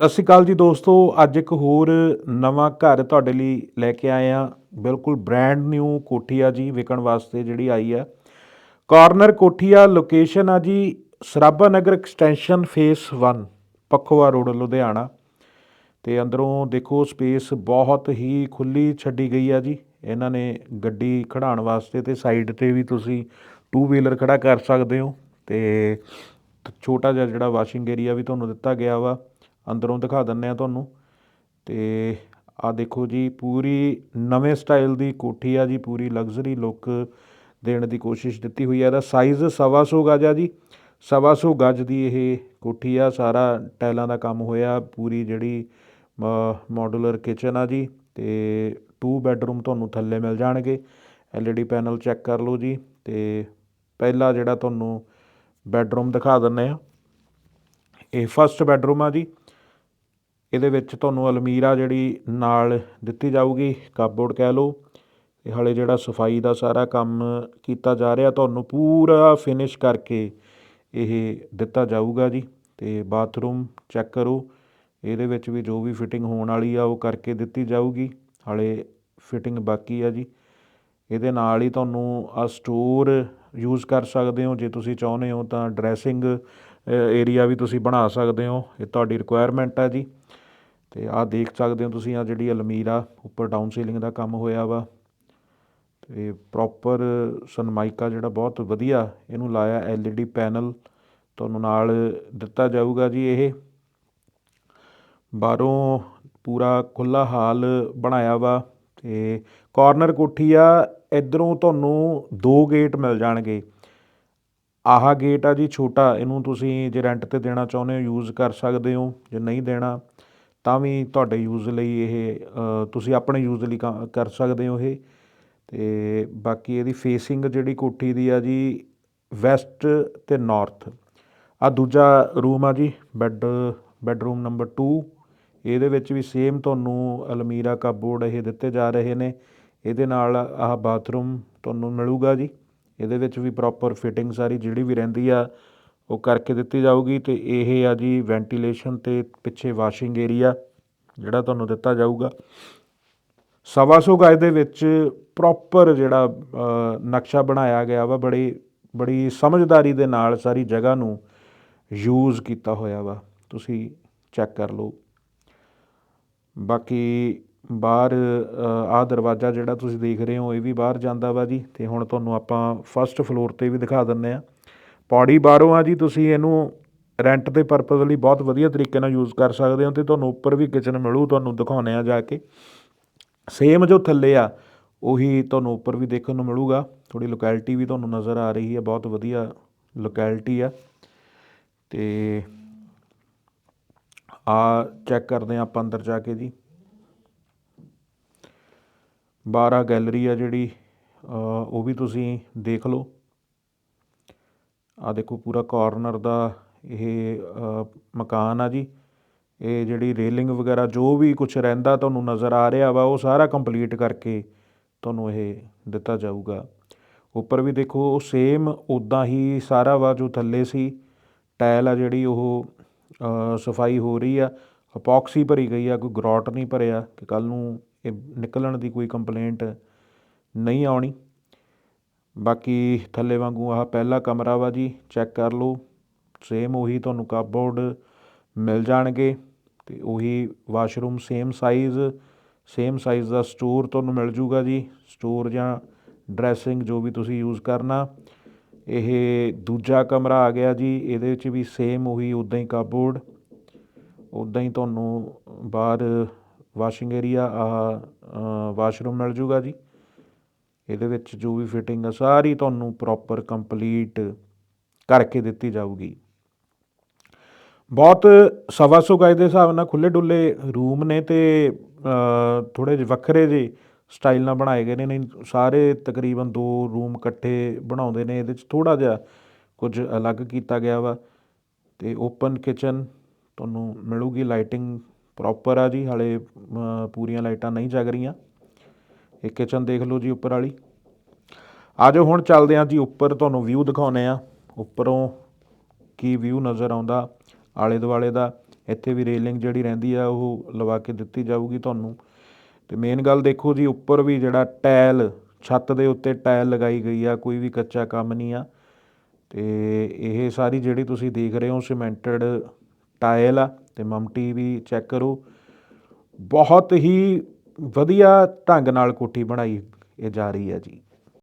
ਸਤਿ ਸ਼੍ਰੀ ਅਕਾਲ ਜੀ ਦੋਸਤੋ, ਅੱਜ ਇੱਕ ਹੋਰ ਨਵਾਂ ਘਰ ਤੁਹਾਡੇ ਲਈ ਲੈ ਕੇ ਆਏ ਆ ਬਿਲਕੁਲ ਬ੍ਰੈਂਡ ਨਿਊ ਕੋਠੀ ਆ ਜੀ ਵਿਕਣ ਵਾਸਤੇ ਜਿਹੜੀ ਆਈ ਆ। ਕਾਰਨਰ ਕੋਠੀ ਆ ਲੋਕੇਸ਼ਨ ਆ ਜੀ Sarabha Nagar extension phase 1 Pakhowal road Ludhiana. ਤੇ ਅੰਦਰੋਂ ਦੇਖੋ ਸਪੇਸ ਬਹੁਤ ਹੀ ਖੁੱਲੀ ਛੱਡੀ ਗਈ ਆ ਜੀ। ਇਹਨਾਂ ਨੇ ਗੱਡੀ ਖੜਾਉਣ ਵਾਸਤੇ ਤੇ ਸਾਈਡ ਤੇ ਵੀ ਤੁਸੀਂ ਟੂ ਵੀਲਰ ਖੜਾ ਕਰ ਸਕਦੇ ਹੋ। ਤੇ ਛੋਟਾ ਜਿਹਾ ਜਿਹੜਾ ਵਾਸ਼ਿੰਗ ਏਰੀਆ ਵੀ ਤੁਹਾਨੂੰ ਦਿੱਤਾ ਗਿਆ ਵਾ। ਅੰਦਰੋਂ ਦਿਖਾ ਦਿੰਦੇ ਹਾਂ ਤੁਹਾਨੂੰ। ਅਤੇ ਆਹ ਦੇਖੋ ਜੀ, ਪੂਰੀ ਨਵੇਂ ਸਟਾਈਲ ਦੀ ਕੋਠੀ ਆ ਜੀ, ਪੂਰੀ ਲਗਜ਼ਰੀ ਲੁੱਕ ਦੇਣ ਦੀ ਕੋਸ਼ਿਸ਼ ਦਿੱਤੀ ਹੋਈ ਹੈ ਇਹਦਾ ਸਾਈਜ਼ ਸਵਾ ਸੌ ਗਜ ਆ ਜੀ। ਸਵਾ ਸੌ ਗਜ ਦੀ ਇਹ ਕੋਠੀ ਆ। ਸਾਰਾ ਟਾਈਲਾਂ ਦਾ ਕੰਮ ਹੋਇਆ, ਪੂਰੀ ਜਿਹੜੀ ਮਾਡੂਲਰ ਕਿਚਨ ਆ ਜੀ। ਤੇ ਟੂ ਬੈੱਡਰੂਮ ਤੁਹਾਨੂੰ ਥੱਲੇ ਮਿਲ ਜਾਣਗੇ। ਐਲਈਡੀ ਪੈਨਲ ਚੈੱਕ ਕਰ ਲਓ ਜੀ। ਤੇ ਪਹਿਲਾ ਜਿਹੜਾ ਤੁਹਾਨੂੰ ਬੈੱਡਰੂਮ ਦਿਖਾ ਦਿੰਨੇ ਆ ਇਹ ਫਸਟ ਬੈੱਡਰੂਮ ਆ ਜੀ। ਇਹਦੇ ਵਿੱਚ ਤੁਹਾਨੂੰ ਅਲਮੀਰਾ ਜਿਹੜੀ ਨਾਲ ਦਿੱਤੀ ਜਾਊਗੀ ਕਪਬੋਰਡ ਕਹਿ ਲਓ ਇਹ ਹਾਲੇ ਜਿਹੜਾ ਸਫ਼ਾਈ ਦਾ ਸਾਰਾ ਕੰਮ ਕੀਤਾ ਜਾ ਰਿਹਾ, ਤੁਹਾਨੂੰ ਪੂਰਾ ਫਿਨਿਸ਼ ਕਰਕੇ ਇਹ ਦਿੱਤਾ ਜਾਊਗਾ ਜੀ, ਤੇ ਬਾਥਰੂਮ ਚੈੱਕ ਕਰੋ, ਇਹਦੇ ਵਿੱਚ ਵੀ ਜੋ ਵੀ ਫਿਟਿੰਗ ਹੋਣ ਵਾਲੀ ਆ, ਉਹ ਕਰਕੇ ਦਿੱਤੀ ਜਾਊਗੀ, ਹਾਲੇ ਫਿਟਿੰਗ ਬਾਕੀ ਆ ਜੀ। ਇਹਦੇ ਨਾਲ ਹੀ ਤੁਹਾਨੂੰ ਆ ਸਟੋਰ ਯੂਜ਼ ਕਰ ਸਕਦੇ ਹੋ, ਜੇ ਤੁਸੀਂ ਚਾਹੁੰਦੇ ਹੋ ਤਾਂ ਡਰੈਸਿੰਗ ਏਰੀਆ ਵੀ ਤੁਸੀਂ ਬਣਾ ਸਕਦੇ ਹੋ, ਇਹ ਤੁਹਾਡੀ ਰਿਕੁਆਇਰਮੈਂਟ ਆ ਜੀ। ਤੇ ਆਹ ਦੇਖ ਸਕਦੇ ਹੋ ਤੁਸੀਂ ਆ ਜਿਹੜੀ ਅਲਮੀਰਾ ਉੱਪਰ ਡਾਊਨ ਸੀਲਿੰਗ ਦਾ ਕੰਮ ਹੋਇਆ ਵਾ। ਤੇ ਪ੍ਰੋਪਰ ਸਨਮਾਈਕਾ ਜਿਹੜਾ ਬਹੁਤ ਵਧੀਆ ਇਹਨੂੰ ਲਾਇਆ ਐਲਈਡੀ ਪੈਨਲ ਤੁਹਾਨੂੰ ਨਾਲ ਦਿੱਤਾ ਜਾਊਗਾ ਜੀ ਇਹ। ਬਾਹਰੋਂ ਪੂਰਾ ਖੁੱਲਾ ਹਾਲ ਬਣਾਇਆ ਵਾ ਤੇ ਕਾਰਨਰ ਕੋਠੀ ਆ, ਇਧਰੋਂ ਤੁਹਾਨੂੰ ਦੋ ਗੇਟ ਮਿਲ ਜਾਣਗੇ। ਆਹ ਗੇਟ ਆ ਜੀ ਛੋਟਾ, ਇਹਨੂੰ ਤੁਸੀਂ ਜੇ ਰੈਂਟ ਤੇ ਦੇਣਾ ਚਾਹੁੰਦੇ ਹੋ ਯੂਜ਼ ਕਰ ਸਕਦੇ ਹੋ, ਜੇ ਨਹੀਂ ਦੇਣਾ ਤਾਂ ਵੀ ਤੁਹਾਡੇ ਯੂਜ਼ ਲਈ ਇਹ ਤੁਸੀਂ ਆਪਣੇ ਯੂਜ਼ ਲਈ ਕ, ਕਰ ਸਕਦੇ ਹੋ ਇਹ। ਅਤੇ ਬਾਕੀ ਇਹਦੀ ਫੇਸਿੰਗ ਜਿਹੜੀ ਕੋਠੀ ਦੀ ਆ ਜੀ ਵੈਸਟ ਅਤੇ ਨੌਰਥ ਆ ਦੂਜਾ ਰੂਮ ਆ ਜੀ ਬੈੱਡ ਬੈੱਡਰੂਮ ਨੰਬਰ 2 ਇਹਦੇ ਵਿੱਚ ਵੀ ਸੇਮ ਤੁਹਾਨੂੰ ਅਲਮੀਰਾ ਕਪਬੋਰਡ ਇਹ ਦਿੱਤੇ ਜਾ ਰਹੇ ਨੇ। ਇਹਦੇ ਨਾਲ ਆਹ ਬਾਥਰੂਮ ਤੁਹਾਨੂੰ ਮਿਲੂਗਾ ਜੀ। ਇਹਦੇ ਵਿੱਚ ਵੀ ਪ੍ਰੋਪਰ ਫਿਟਿੰਗ ਸਾਰੀ ਜਿਹੜੀ ਵੀ ਰਹਿੰਦੀ ਆ ਉਹ ਕਰਕੇ ਦਿੱਤੀ ਜਾਊਗੀ ਅਤੇ ਇਹ ਆ ਜੀ ਵੈਂਟੀਲੇਸ਼ਨ ਅਤੇ ਪਿੱਛੇ ਵਾਸ਼ਿੰਗ ਏਰੀਆ ਜਿਹੜਾ ਤੁਹਾਨੂੰ ਦਿੱਤਾ ਜਾਊਗਾ। ਸਵਾ ਸੌ ਗਜ ਦੇ ਵਿੱਚ ਪ੍ਰੋਪਰ ਜਿਹੜਾ ਨਕਸ਼ਾ ਬਣਾਇਆ ਗਿਆ ਵਾ, ਬੜੀ ਬੜੀ ਸਮਝਦਾਰੀ ਦੇ ਨਾਲ ਸਾਰੀ ਜਗ੍ਹਾ ਨੂੰ ਯੂਜ਼ ਕੀਤਾ ਹੋਇਆ ਵਾ। ਤੁਸੀਂ ਚੈੱਕ ਕਰ ਲਓ। ਬਾਕੀ ਬਾਹਰ ਆਹ ਦਰਵਾਜ਼ਾ ਜਿਹੜਾ ਤੁਸੀਂ ਦੇਖ ਰਹੇ ਹੋ, ਇਹ ਵੀ ਬਾਹਰ ਜਾਂਦਾ ਵਾ ਜੀ। ਤੇ ਹੁਣ ਤੁਹਾਨੂੰ ਆਪਾਂ ਫਸਟ ਫਲੋਰ ਤੇ ਵੀ ਦਿਖਾ ਦਿੰਨੇ ਆ ਪੌੜੀ ਬਾਹਰੋਂ ਆ ਜੀ, ਤੁਸੀਂ ਇਹਨੂੰ ਰੈਂਟ ਦੇ ਪਰਪਸ ਲਈ ਬਹੁਤ ਵਧੀਆ ਤਰੀਕੇ ਨਾਲ ਯੂਜ਼ ਕਰ ਸਕਦੇ ਹੋ ਤੇ ਤੁਹਾਨੂੰ ਉੱਪਰ ਵੀ ਕਿਚਨ ਮਿਲੂ, ਤੁਹਾਨੂੰ ਦਿਖਾਉਣੇ ਆ ਜਾ ਕੇ। ਸੇਮ ਜੋ ਥੱਲੇ ਆ, ਉਹੀ ਤੁਹਾਨੂੰ ਉੱਪਰ ਵੀ ਦੇਖਣ ਨੂੰ ਮਿਲੂਗਾ। ਥੋੜੀ ਲੋਕੈਲਿਟੀ ਵੀ ਤੁਹਾਨੂੰ ਨਜ਼ਰ ਆ ਰਹੀ ਹੈ, ਬਹੁਤ ਵਧੀਆ ਲੋਕੈਲਿਟੀ ਆ। ਤੇ ਆ ਚੈੱਕ ਕਰਦੇ ਆ ਆਪਾਂ ਅੰਦਰ ਜਾ ਕੇ ਜੀ। ਬਾਹਰ ਆ ਗੈਲਰੀ ਆ ਜਿਹੜੀ ਉਹ ਵੀ ਤੁਸੀਂ ਦੇਖ ਲਓ। ਆ ਦੇਖੋ ਪੂਰਾ ਕੋਰਨਰ ਦਾ ਇਹ ਮਕਾਨ ਆ ਜੀ। ਇਹ ਜਿਹੜੀ ਰੇਲਿੰਗ ਵਗੈਰਾ ਜੋ ਵੀ ਕੁਝ ਰਹਿੰਦਾ ਤੁਹਾਨੂੰ ਨਜ਼ਰ ਆ ਰਿਹਾ ਵਾ, ਉਹ ਸਾਰਾ ਕੰਪਲੀਟ ਕਰਕੇ ਤੁਹਾਨੂੰ ਇਹ ਦਿੱਤਾ ਜਾਊਗਾ। ਉੱਪਰ ਵੀ ਦੇਖੋ, ਉਹ ਸੇਮ ਉਦਾਂ ਹੀ ਸਾਰਾ ਵਾ ਜੋ ਥੱਲੇ ਸੀ। ਟਾਇਲ ਆ ਜਿਹੜੀ ਉਹ ਸਫ਼ਾਈ ਹੋ ਰਹੀ ਆ। ਅਪੌਕਸੀ ਭਰੀ ਗਈ ਆ, ਕੋਈ ਗਰੋਟ ਨਹੀਂ ਭਰਿਆ ਕਿ ਕੱਲ ਨੂੰ ਇਹ ਨਿਕਲਣ ਦੀ ਕੋਈ ਕੰਪਲੇਂਟ ਨਹੀਂ ਆਉਣੀ। ਬਾਕੀ ਥੱਲੇ ਵਾਂਗੂ ਆਹ ਪਹਿਲਾ ਕਮਰਾ ਵਾ ਜੀ, ਚੈੱਕ ਕਰ ਲਓ। ਸੇਮ ਉਹੀ ਤੁਹਾਨੂੰ ਕਪਬੋਰਡ ਮਿਲ ਜਾਣਗੇ ਅਤੇ ਉਹੀ washroom same size same size ਦਾ ਸਟੋਰ ਤੁਹਾਨੂੰ ਮਿਲ ਜੂਗਾ ਜੀ। ਸਟੋਰ ਜਾਂ ਡਰੈਸਿੰਗ ਜੋ ਵੀ ਤੁਸੀਂ ਯੂਜ਼ ਕਰਨਾ। ਇਹ ਦੂਜਾ ਕਮਰਾ ਆ ਗਿਆ ਜੀ, ਇਹਦੇ ਵਿੱਚ ਵੀ ਸੇਮ ਉਹੀ ਉਦਾਂ ਹੀ ਕਪਬੋਰਡ ਉਦਾਂ ਹੀ ਤੁਹਾਨੂੰ ਬਾਹਰ ਵਾਸ਼ਿੰਗ ਏਰੀਆ ਆ ਵਾਸ਼ਰੂਮ ਮਿਲ ਜੂਗਾ ਜੀ। ਇਹਦੇ ਵਿੱਚ ਜੋ ਵੀ ਫਿਟਿੰਗ ਆ, ਸਾਰੀ ਤੁਹਾਨੂੰ ਪ੍ਰੋਪਰ ਕੰਪਲੀਟ ਕਰਕੇ ਦਿੱਤੀ ਜਾਊਗੀ। ਬਹੁਤ ਸਵਾ ਸੌ ਗਜ ਦੇ ਹਿਸਾਬ ਨਾਲ ਖੁੱਲੇ ਡੁੱਲੇ ਰੂਮ ਨੇ ਤੇ ਥੋੜੇ ਜਿਹੇ ਵੱਖਰੇ ਜਿਹੇ ਸਟਾਈਲ ਨਾਲ ਬਣਾਏ ਗਏ ਨੇ। ਨਹੀਂ, ਸਾਰੇ ਤਕਰੀਬਨ ਦੋ ਰੂਮ ਇਕੱਠੇ ਬਣਾਉਂਦੇ ਨੇ। ਇਹਦੇ 'ਚ ਥੋੜਾ ਜਿਹਾ ਕੁਝ ਅਲੱਗ ਕੀਤਾ ਗਿਆ ਵਾ। ਤੇ ਓਪਨ ਕਿਚਨ ਤੁਹਾਨੂੰ ਮਿਲੂਗੀ ਲਾਈਟਿੰਗ ਪ੍ਰੋਪਰ ਆ ਜੀ। ਹਾਲੇ ਪੂਰੀਆਂ ਲਾਈਟਾਂ ਨਹੀਂ ਜਗ ਰਹੀਆਂ। ਇਹ ਕਿਚਨ ਦੇਖ ਲਓ ਜੀ ਉੱਪਰ ਵਾਲੀ। ਆ ਹੁਣ ਚੱਲਦੇ ਹਾਂ ਜੀ ਉੱਪਰ, ਤੁਹਾਨੂੰ ਵਿਊ ਦਿਖਾਉਨੇ ਆ। ਉੱਪਰੋਂ ਕੀ ਵਿਊ ਨਜ਼ਰ ਆਉਂਦਾ ਆਲੇ ਦੁਆਲੇ ਦਾ। ਇੱਥੇ ਵੀ ਰੇਲਿੰਗ ਜਿਹੜੀ ਰਹਿੰਦੀ ਆ, ਉਹ ਲਵਾ ਕੇ ਦਿੱਤੀ ਜਾਊਗੀ ਤੁਹਾਨੂੰ। ਤੇ ਮੇਨ ਗੱਲ ਦੇਖੋ ਜੀ, ਉੱਪਰ ਵੀ ਜਿਹੜਾ ਟਾਇਲ ਛੱਤ ਦੇ ਉੱਤੇ ਟਾਇਲ ਲਗਾਈ ਗਈ ਆ, ਕੋਈ ਵੀ ਕੱਚਾ ਕੰਮ ਨਹੀਂ ਆ। ਤੇ ਇਹ ਸਾਰੀ ਜਿਹੜੀ ਤੁਸੀਂ ਦੇਖ ਰਹੇ ਹੋ ਸੀਮੈਂਟਡ ਟਾਇਲ ਆ, ਤੇ ਮਮਟੀ ਵੀ ਚੈੱਕ ਕਰੋ। ਬਹੁਤ ਹੀ ਵਧੀਆ ਢੰਗ ਨਾਲ ਕੋਠੀ ਬਣਾਈ ਇਹ ਜਾ ਰਹੀ ਹੈ ਜੀ।